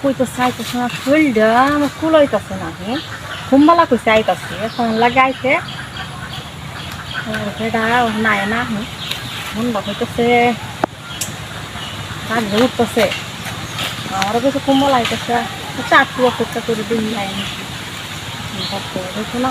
কইতে চাইতেছে না শরীরটা আমার কুলাইতেছে না হ্যাঁ ঘুমবালা কইছে আইতাছে এখন লাগাইছে সেটা নাই না হুম মনটা কইতেছে রাত উঠতেছে আমারও কিছু কুম্বল আইতেছে একটু অপেক্ষা করে দিন দেখো না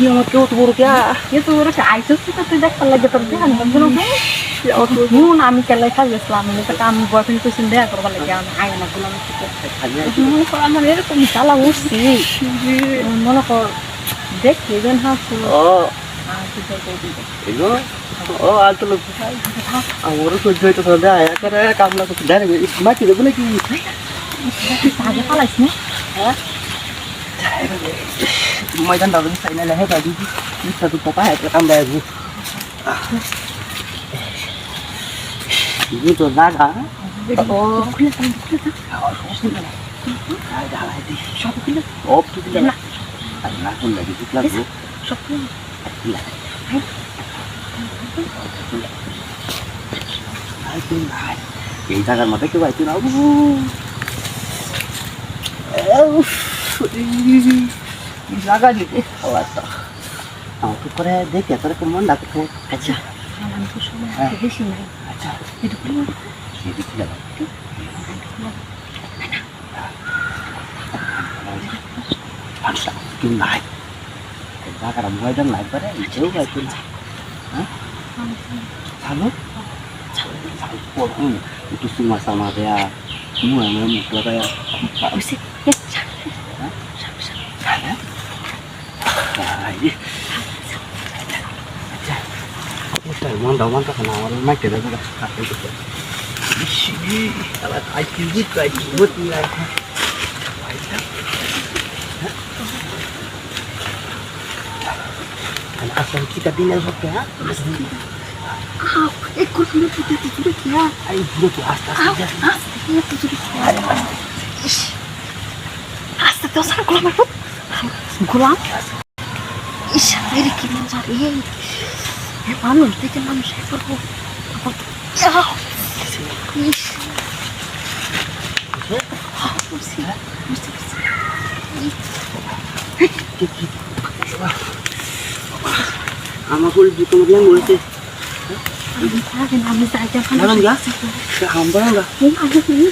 চাইছে কি আমার কেউ তো বড় কে এ তো ওরা আইসস তো তুই দেখতে লাগে তোর ধ্যান বন্ধু হুন আমি কেলে খাই গেছিলাম আমি তো আমি বয়ফ্রেন্ড পেছন দেখা করবার লাগে আমি আয় না গুলো মনে কর আমার এরকম জ্বালা উঠছি। মনে কর দেখি যেন হাসু ও। এনো ও আর তো লোক আমারও সহ্য হইতো তো দেয় একারে কামলা করতে ডাইরেক্ট মাটি দেবো নাকি? আগে পালাইস না? ময়দান দাদা চাই না লেহে পাবি ইচ্ছা তো পাপা হেঁটে কাম দেয় ini tuh naga Oh, খুলে থাম খুলে থাম সব খুলে oh itu tidak nah pun lagi itu lagi সব খুলে itu nah এই জায়গার মধ্যে কেউ আইতো না জায়গা দিতে আমার তো করে দেখে তোর কেমন ডাকতো আচ্ছা বেশি নাই আচ্ছা খুলে এদিকে যাব মানুষটা কেউ নাই জায়গাটা ময়দান লাগবে রে কেউ পাইতো হ্যাঁ ছালো ছালো itu semua sama dia semua memang muka nah ini Udah, mantap mantap kena orang naik kita juga kaki itu. Di sini, kalau kaki gitu aja buat nilai. Dan asal kita tinggal pakai ha? আও এই কুলগুলো তুই তুই তুই কি আ Ayo dulu tuh atas আও aja. আস্তে তুই তুই ইস আস্তে তো সারা Isabel kiman sari. Eh manus, bikin manus ekor bu. Apa? Ya. Is. Mesti, mesti, mesti. Amakul di kemudian mulai. Ambil saja, ambil saja. Jangan enggak? Hamba enggak? Ini ada sini.